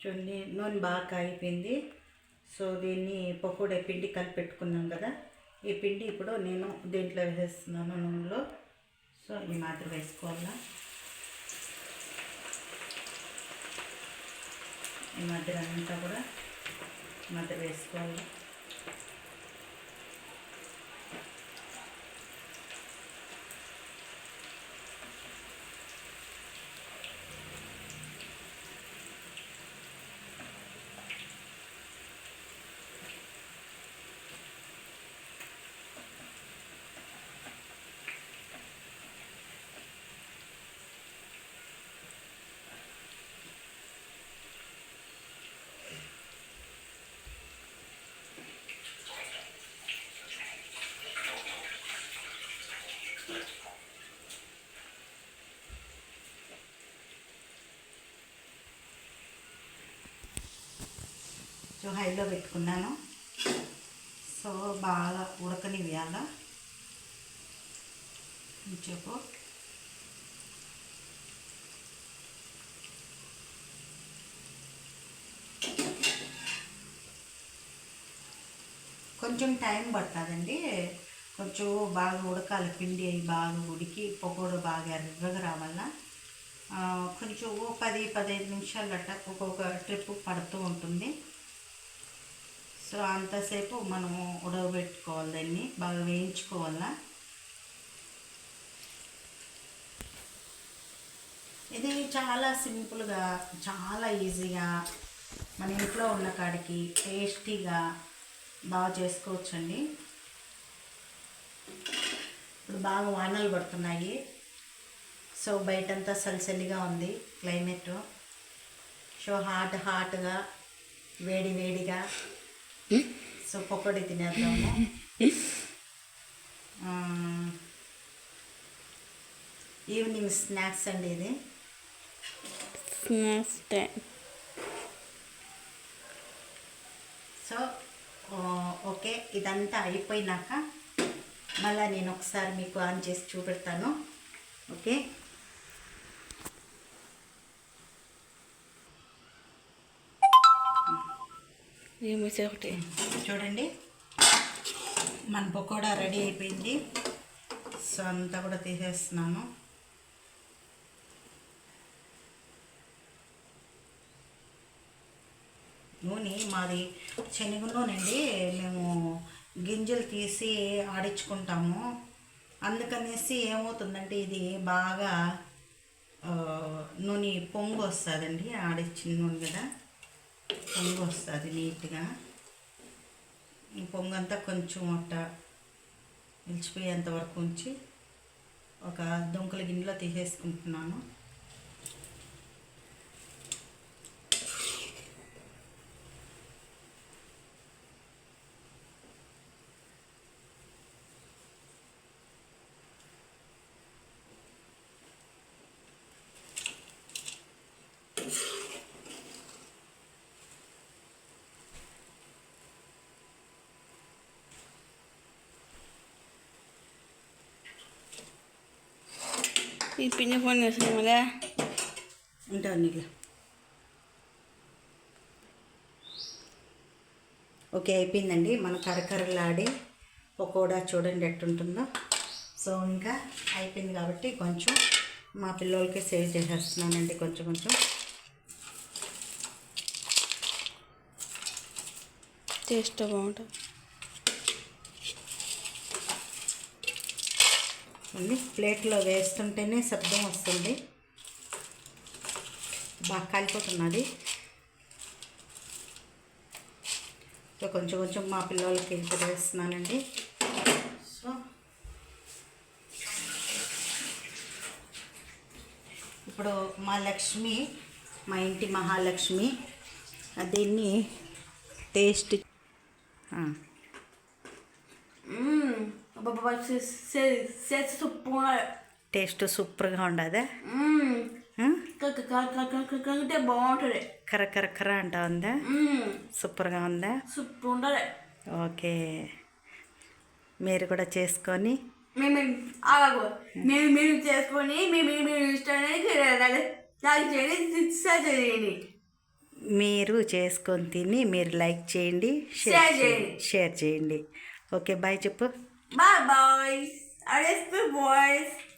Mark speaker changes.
Speaker 1: చూడండి నూనె బాగా కాగిపోయింది. సో దీన్ని పకోడే పిండి కలిపెట్టుకున్నాం కదా. ఈ పిండి ఇప్పుడు నేను దీంట్లో వేసేస్తున్నాను నూనెలో. సో ఈ మాత్రం వేసుకోవాలా? ఈ మధ్యలో అంతా కూడా మధ్య వేసుకోవాలి? కొంచెం హైలో పెట్టుకున్నాను. సో బాగా ఉడకనివ్వాల. చెప్పు కొంచెం టైం పడుతుందండి కొంచెం బాగా ఉడకాలి. పిండి అవి బాగా ఉడికి పొగోడ బాగా ఎర్రగా రావాల. కొంచెం ఓ పది పదిహేను నిమిషాలు అట్ట ఒక్కొక్క ట్రిప్ పడుతూ ఉంటుంది. సో అంతసేపు మనము ఉడకబెట్టుకోవాలి దాన్ని. బాగా వేయించుకోవాలా? ఇది చాలా సింపుల్గా చాలా ఈజీగా మన ఇంట్లో ఉన్న కాడికి టేస్టీగా బాగా చేసుకోవచ్చండి. ఇప్పుడు బాగా వానలు పడుతున్నాయి. సో బయటంతా సలిసలిగా ఉంది క్లైమేట్. సో హాట్ హాట్గా వేడి వేడిగా సో పకోడీ తినేద్దాము. ఈవినింగ్ స్నాక్స్ అండి ఇది.
Speaker 2: Snacks time.
Speaker 1: సో ఓకే ఇదంతా అయిపోయినాక మళ్ళీ నేను ఒకసారి మీకు ఆన్ చేసి చూపెడతాను. ఓకే?
Speaker 2: ఒకటి.
Speaker 1: చూడండి. మన పకోడా రెడీ అయిపోయింది. సో అంతా కూడా తీసేస్తున్నాను. నూనె మాది శనగ నూనె అండి మేము గింజలు తీసి ఆడించుకుంటాము. అందుకనేసి ఏమవుతుందంటే ఇది బాగా నూనె పొంగు వస్తుందండి ఆడించిన నూనె కదా. పొంగు వస్తుంది నీట్గా. ఈ పొంగు అంతా కొంచెం అట్ట నిలిచిపోయేంత వరకు ఉంచి ఒక దుంకల గిన్నెలో తీసేసుకుంటున్నాను.
Speaker 2: ఈ పిండి ఫోన్ మళ్ళా?
Speaker 1: ఉంటాను నీళ్ళు ఓకే అయిపోయిందండి. మన కరకరలాడి పకోడా చూడండి ఎట్టుంటుందో. సో ఇంకా అయిపోయింది కాబట్టి కొంచెం మా పిల్లలకి సేవ్ చేసేస్తున్నానండి కొంచెం కొంచెం.
Speaker 2: టేస్ట్ బాగుంటుంది.
Speaker 1: ఉంది. ప్లేట్లో వేస్తుంటేనే శబ్దం వస్తుంది. బాగా కాలిపోతున్నది. సో కొంచెం కొంచెం మా పిల్లలకి ఇంత వేస్తున్నానండి సో ఇప్పుడు మా లక్ష్మి మా ఇంటి మహాలక్ష్మి దీన్ని టేస్ట్ ఆ.
Speaker 2: బాబా చేసి సూపర్
Speaker 1: టేస్ట్ సూపర్గా ఉండదా
Speaker 2: కంటే బాగుంటుంది
Speaker 1: కర్ర కర్ర కర్ర అంటా ఉందా సూపర్గా ఉందా
Speaker 2: సూపర్ ఉంటుంది
Speaker 1: ఓకే మీరు కూడా చేసుకొని
Speaker 2: మేము మేము మీరు చేసుకొని మేము మీరు ఇష్టానికి నాకు చేయండి
Speaker 1: మీరు చేసుకొని తిని మీరు లైక్ చేయండి షేర్.
Speaker 2: చేయండి
Speaker 1: షేర్ చేయండి ఓకే బాయ్ చెప్పు
Speaker 2: Bye, boys. I love good, boys.